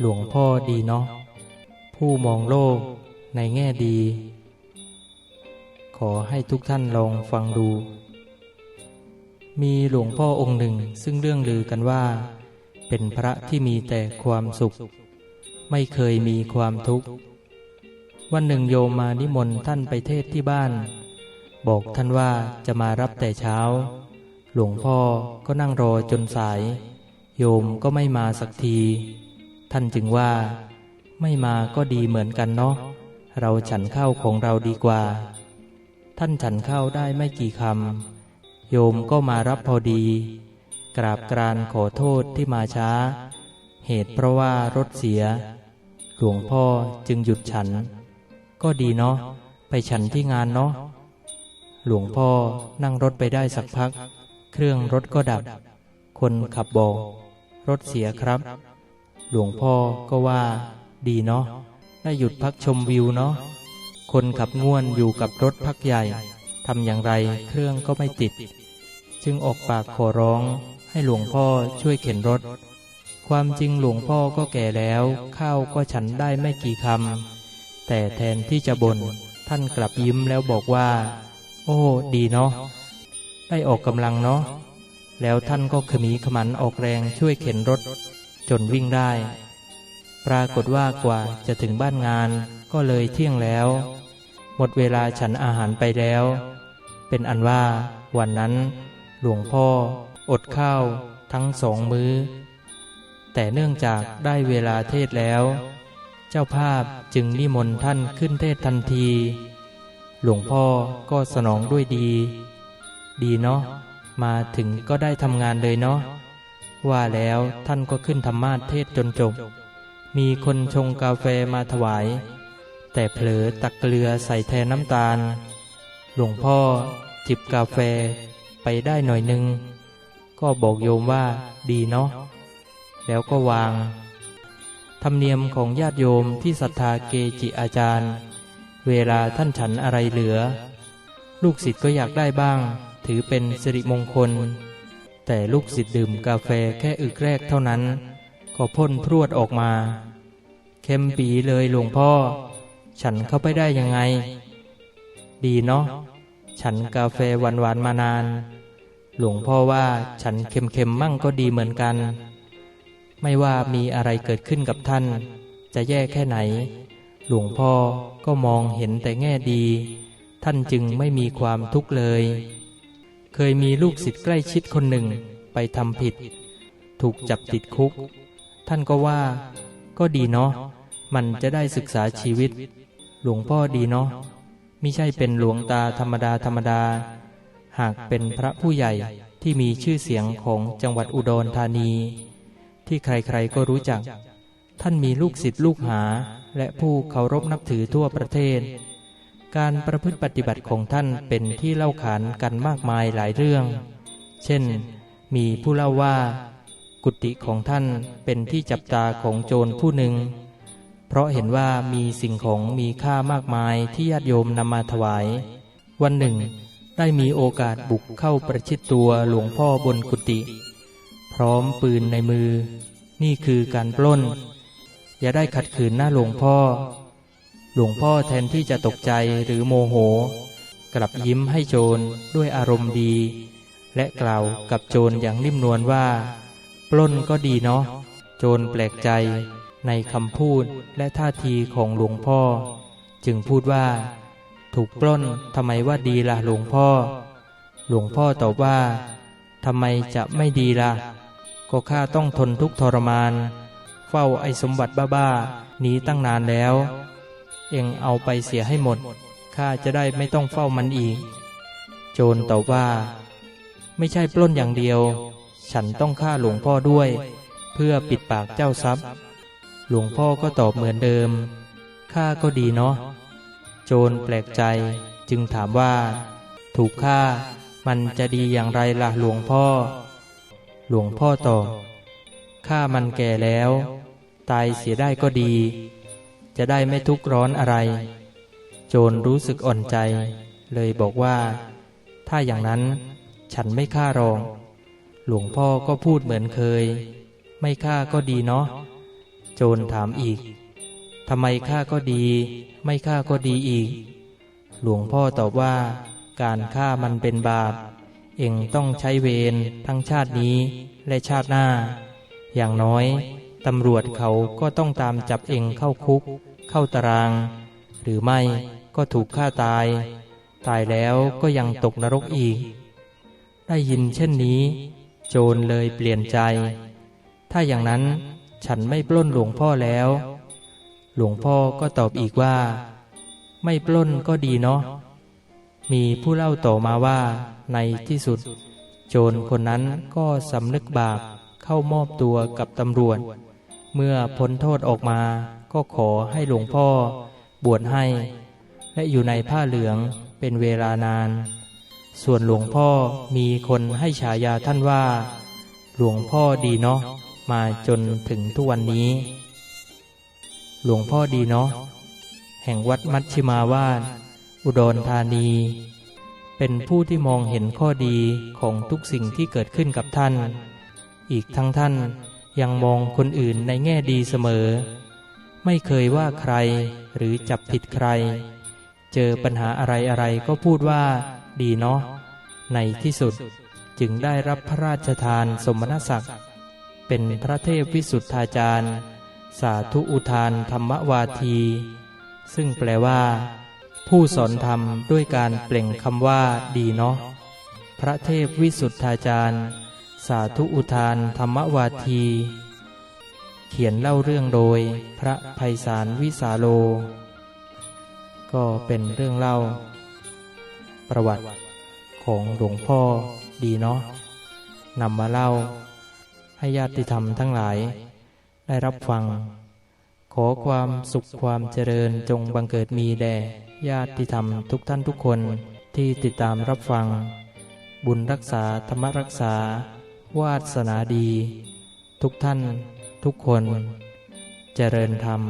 หลวงพ่อดีเนาะผู้มองโลกในแง่ดี ขอให้ทุกท่านลองฟังดู มีหลวงพ่อองค์หนึ่งซึ่งเรื่องลือกันว่า เป็นพระที่มีแต่ความสุข ไม่เคยมีความทุกข์ วันหนึ่งโยมมานิมนต์ท่านไปเทศที่บ้าน บอกท่านว่าจะมารับแต่เช้า หลวงพ่อก็นั่งรอจนสาย โยมก็ไม่มาสักที ท่านจึงว่า ไม่มาก็ดีเหมือนกันเนาะเราฉันข้าวของเราดีกว่า ท่านฉันข้าวได้ไม่กี่คำโยมก็มารับพอดี กราบกรานขอโทษที่มาช้า เหตุเพราะว่ารถเสีย หลวงพ่อจึงหยุดฉัน ก็ดีเนาะไปฉันที่งานเนาะหลวงพ่อนั่งรถไปได้สักพัก เครื่องรถก็ดับ คนขับบอก รถเสียครับ หลวงพ่อก็ว่า ดีเนาะได้หยุดพักชมวิวเนาะคนขับง่วนอยู่กับรถพักใหญ่ทำอย่างไรเครื่องก็ไม่ติด จึงออกปากขอร้องให้หลวงพ่อช่วยเข็นรถ ความจริงหลวงพ่อก็แก่แล้ว ข้าวก็ฉันได้ไม่กี่คำแต่แทนที่จะบน่นท่านกลับยิ้มแล้วบอกว่า โอ้ ดีเนาะได้ออกกำลังเนาะแล้วท่านก็ขมีขมันออกแรงช่วยเข็นรถ จนวิ่งได้ ปรากฏว่ากว่าจะถึงบ้านงานก็เลยเที่ยงแล้ว หมดเวลาฉันอาหารไปแล้ว เป็นอันว่าวันนั้น หลวงพ่อ อดข้าวทั้งสองมือ้อ แต่เนื่องจากได้เวลาเทศแล้ว เจ้าภาพจึงนิมนต์ท่านขึ้นเทศทันที หลวงพ่อก็สนองด้วยดี ดีเนาะมาถึงก็ได้ทำงานเลยเนาะ ว่าแล้วท่านก็ขึ้นธรรมาสเทศจนจบ มีคนชงกาแฟมาถวาย แต่เผลอตักเกลือใส่แทนน้ำตาล หลวงพ่อจิบกาแฟไปได้หน่อยนึง ก็บอกโยมว่าดีเนาะ แล้วก็วาง ธรรมเนียมของญาติโยมที่ศรัทธาเกจิอาจารย์ เวลาท่านฉันอะไรเหลือ ลูกศิษย์ก็อยากได้บ้าง ถือเป็นสิริมงคล แต่ลูกศิษย์ดื่มกาแฟแค่อึกแรกเท่านั้น ก็พ่นพรวดออกมาเค็มปีเลยหลวงพ่อ ฉันเข้าไปได้ยังไง ดีเนาะฉันกาแฟหวานๆมานาน หลวงพ่อว่าฉันเค็มๆมั่งก็ดีเหมือนกัน ไม่ว่ามีอะไรเกิดขึ้นกับท่าน จะแย่แค่ไหน หลวงพ่อก็มองเห็นแต่แง่ดี ท่านจึงไม่มีความทุกข์เลย เคยมีลูกศิษย์ใกล้ชิดคนหนึ่งไปทำผิด ถูกจับติดคุก ท่านก็ว่า ก็ดีเนาะ มันจะได้ศึกษาชีวิต หลวงพ่อดีเนาะไม่ใช่เป็นหลวงตาธรรมดาธรรมดา หากเป็นพระผู้ใหญ่ที่มีชื่อเสียงของจังหวัดอุดรธานี ที่ใครๆก็รู้จัก ท่านมีลูกศิษย์ลูกหาและผู้เคารพนับถือทั่วประเทศ การประพฤติปฏิบัติของท่านเป็นที่เล่าขานกันมากมายหลายเรื่อง เช่น มีผู้เล่าว่า กุฏิของท่านเป็นที่จับตาของโจรผู้หนึ่ง เพราะเห็นว่ามีสิ่งของมีค่ามากมายที่ญาติโยมนำมาถวาย วันหนึ่ง ได้มีโอกาสบุกเข้าประชิดตัวหลวงพ่อบนกุฏิพร้อมปืนในมือ นี่คือการปล้น อย่าได้ขัดขืนหน้าหลวงพ่อ หลวงพ่อแทนที่จะตกใจหรือโมโห กลับยิ้มให้โจรด้วยอารมณ์ดี และกล่าวกับโจรอย่างนิ่มนวลว่า ปล้นก็ดีเนาะ โจรแปลกใจในคำพูดและท่าทีของหลวงพ่อ จึงพูดว่า ถูกปล้นทำไมว่าดีล่ะหลวงพ่อ หลวงพ่อตอบว่าทำไมจะไม่ดีล่ะ ก็ข้าต้องทนทุกทรมาน เฝ้าไอ้สมบัติบ้าๆนี้ตั้งนานแล้ว เอ็งเอาไปเสียให้หมด ข้าจะได้ไม่ต้องเฝ้ามันอีก โจรตอบว่า ไม่ใช่ปล้นอย่างเดียว ฉันต้องฆ่าหลวงพ่อด้วย เพื่อปิดปากเจ้าทรัพย์ หลวงพ่อก็ตอบเหมือนเดิม ข้าก็ดีเนาะ โจรแปลกใจจึงถามว่า ถูกฆ่ามันจะดีอย่างไรล่ะหลวงพ่อ หลวงพ่อตอบข้ามันแก่แล้ว ตายเสียได้ก็ดี จะได้ไม่ทุกข์ร้อนอะไร โจรรู้สึกอ่อนใจ เลยบอกว่า ถ้าอย่างนั้นฉันไม่ฆ่ารอง หลวงพ่อก็พูดเหมือนเคย ไม่ฆ่าก็ดีเนาะโจรถามอีกทำไมข้าก็ดี ไม่ข้าก็ดีอีก หลวงพ่อตอบว่า การฆ่ามันเป็นบาป เองต้องใช้เวรทั้งชาตินี้และชาติหน้า อย่างน้อย ตำรวจเขาก็ต้องตามจับเองเข้าคุก เข้าตาราง หรือไม่ก็ถูกฆ่าตาย ตายแล้วก็ยังตกนรกอีก ได้ยินเช่นนี้ โจรเลยเปลี่ยนใจ ถ้าอย่างนั้นฉันไม่ปล้นหลวงพ่อแล้ว หลวงพ่อก็ตอบอีกว่า ไม่ปล้นก็ดีเนาะมีผู้เล่าต่อมาว่าในที่สุด โจรคนนั้นก็สำนึกบาป เข้ามอบตัวกับตำรวจ เมื่อพ้นโทษออกมาก็ขอให้หลวงพ่อบวชให้ และอยู่ในผ้าเหลืองเป็นเวลานาน ส่วนหลวงพ่อมีคนให้ฉายาท่านว่า หลวงพ่อดีเนาะมาจนถึงทุกวันนี้ หลวงพ่อดีเนาะแห่งวัดมัชชิมาวาสอุดรธานี เป็นผู้ที่มองเห็นข้อดีของทุกสิ่งที่เกิดขึ้นกับท่าน อีกทั้งท่านยังมองคนอื่นในแง่ดีเสมอ ไม่เคยว่าใครหรือจับผิดใคร เจอปัญหาอะไรอะไรก็พูดว่า ดีเนาะ ในที่สุดจึงได้รับพระราชทานสมณศักดิ์ เป็นพระเทพวิสุทธาจารย์ สาธุอุทานธรรมวาที ซึ่งแปลว่า ผู้สอนธรรมด้วยการเปล่งคำว่าดีเนาะ พระเทพวิสุทธาจารย์ สาธุอุทานธรรมวาที เขียนเล่าเรื่องโดยพระภัยสารวิสาโล ก็เป็นเรื่องเล่า ประวัติของหลวงพ่อดีเนาะนำมาเล่า ให้ญาติธรรมทั้งหลาย ได้รับฟัง ขอความสุขความเจริญจงบังเกิดมีแด่ญาติธรรมทุกท่านทุกคนที่ติดตามรับฟัง บุญรักษาธรรมรักษา วาสนาดี ทุกท่าน ทุกคน เจริญธรรม